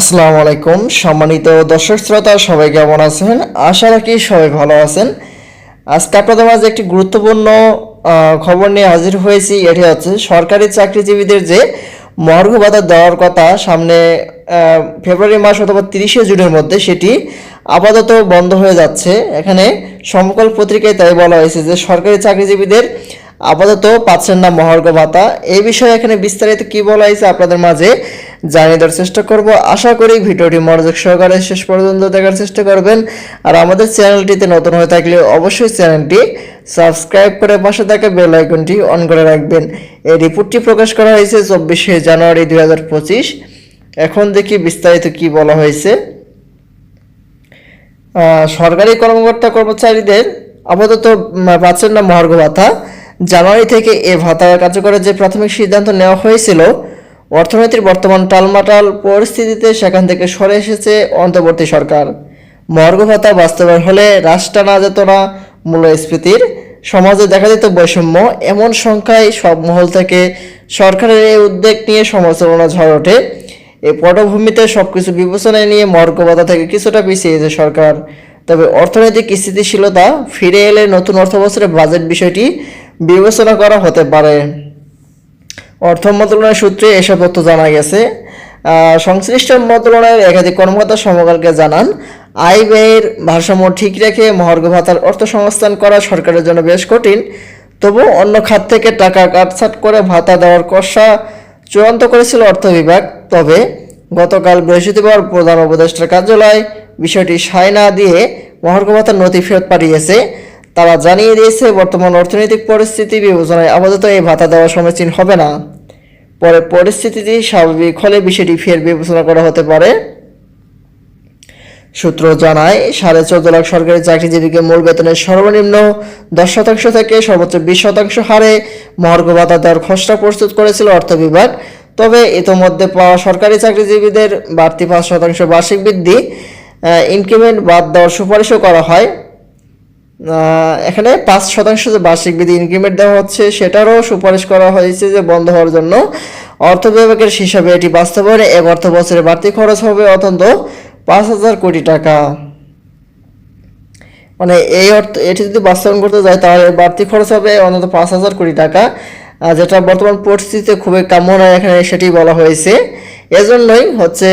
আসসালামু আলাইকুম, সম্মানিত দর্শক শ্রোতা, সবাই কেমন আছেন? আশা রাখি সবাই ভালো আছেন। আজকে আপনাদের মাঝে একটি গুরুত্বপূর্ণ খবর নিয়ে হাজির হয়েছি। এটি হচ্ছে সরকারি চাকরিজীবীদের যে মর্গ ভাতা দেওয়ার কথা, সামনে ফেব্রুয়ারি মাস অথবা তিরিশে জুনের মধ্যে সেটি আপাতত বন্ধ হয়ে যাচ্ছে। এখানে সমকল পত্রিকায় তাই বলা হয়েছে যে, সরকারি চাকরিজীবীদের আপাতত পাচ্ছেন না মহার্ঘ ভাতা। এই বিষয়ে এখানে বিস্তারিত কি বলা হয়েছে আপনাদের মাঝে জানিয়ে দেওয়ার চেষ্টা করব। আশা করি ভিডিওটি মনোযোগ সহকারে শেষ পর্যন্ত দেখার চেষ্টা করবেন। আর আমাদের চ্যানেলটিতে নতুন হয়ে থাকলে অবশ্যই চ্যানেলটি সাবস্ক্রাইব করে পাশে থাকা বেল আইকনটি অন করে রাখবেন। এই রিপোর্টটি প্রকাশ করা হয়েছে চব্বিশে জানুয়ারি দু হাজার পঁচিশ। এখন দেখি বিস্তারিত কি বলা হয়েছে। সরকারি কর্মকর্তা কর্মচারীদের আপাতত পাচ্ছেন না মহার্ঘ ভাতা। জানুয়ারি থেকে এ ভাতা কার্যকরের যে প্রাথমিক সিদ্ধান্ত নেওয়া হয়েছিল অর্থনীতির বর্তমান টালমাটাল পরিস্থিতিতে সেখান থেকে সরে এসেছে অন্তর্বর্তী সরকার। মহার্ঘ ভাতা বাস্তবায়ন হলে হ্রাস টানা যেত না মূল্যস্ফীতির। সমাজে দেখা দিত বৈষম্য, এমন সংখ্যায় সব মহল থেকে সরকারের এই উদ্যোগ নিয়ে সমালোচনা ঝড় ওঠে। এই পটভূমিতে সবকিছু বিবেচনায় নিয়ে মর্গবাদা থেকে কিছুটা পিছিয়েছে সরকার। তবে অর্থনৈতিক স্থিতিশীলতা ফিরে এলে নতুন অর্থবছরের বাজেট বিষয়টি বিবেচনা করা হতে পারে। অর্থ মন্ত্রণালয়ের সূত্রে এসব তথ্য জানা গেছে। সংশ্লিষ্ট মন্ত্রণালয়ের একাধিক কর্মকর্তা সমকালকে জানান আয় ব্যয়ের ভারসাম্য ঠিক রেখে মহার্ঘ ভাতার অর্থ সংস্থান করা সরকারের জন্য বেশ কঠিন। তবু অন্য খাত থেকে টাকা কাটছাট করে ভাতা দেওয়ার কষা চূড়ান্ত করেছিল অর্থ বিভাগ। তবে গতকাল বৃহস্পতিবার প্রধান উপদেষ্টার কার্যালয় বিষয়টি সায় না দিয়ে মহার্ঘ ভাতার নথি ফেরত পাঠিয়েছে। তারা জানিয়ে দিয়েছে, বর্তমান অর্থনৈতিক পরিস্থিতি বিবেচনায় আপাতত এই ভাতা দেওয়া সমীচীন হবে না। পরে পরিস্থিতি স্বাভাবিক হলে বিষয়টি ফের বিবেচনা করা হতে পারে। সূত্র জানায়, সাড়ে চোদ্দ লাখ সরকারি চাকরিজীবীকে মূল বেতনের সর্বনিম্ন দশ শতাংশ থেকে সর্বোচ্চ বিশ শতাংশ হারে মহার্ঘ ভাতা দেওয়ার খসড়া প্রস্তুত করেছিল অর্থ বিভাগ। তবে ইতোমধ্যে পাওয়া সরকারি চাকরিজীবীদের বাড়তি পাঁচ শতাংশ বার্ষিক বৃদ্ধি ইনক্রিমেন্ট বাদ দেওয়ার সুপারিশও করা হয়। এখানে পাঁচ শতাংশ যে বার্ষিক বিধি ইনক্রিমেন্ট দেওয়া হচ্ছে সেটারও সুপারিশ করা হয়েছে যে বন্ধ হওয়ার জন্য। অর্থ বিভাগের হিসাবে এটি বাস্তবায়নে এক অর্থ বছরে বাড়তি খরচ হবে অত্যন্ত পাঁচ হাজার কোটি টাকা। মানে এই অর্থ এটি যদি বাস্তবায়ন করতে যায় তাহলে বাড়তি খরচ হবে অন্তত পাঁচ হাজার কোটি টাকা। যেটা বর্তমান পরিস্থিতিতে খুবই কাম্য নয় এখানে সেটি বলা হয়েছে। এজন্যই হচ্ছে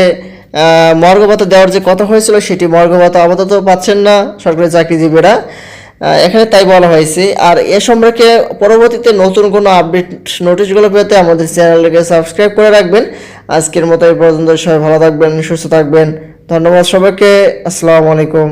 আহ, মর্গ দেওয়ার যে কথা হয়েছিল সেটি মর্গভাতা আপাতত পাচ্ছেন না সরকারি চাকরিজীবীরা। এখানে তাই বলা হয়েছে। আর এ সম্পর্কে পরবর্তীতে নতুন কোনো আপডেট নোটিশগুলো পেতে আমাদের চ্যানেলটিকে সাবস্ক্রাইব করে রাখবেন। আজকের মতো এই পর্যন্ত, সবাই ভালো থাকবেন, সুস্থ থাকবেন। ধন্যবাদ সবাইকে, আসসালামু আলাইকুম।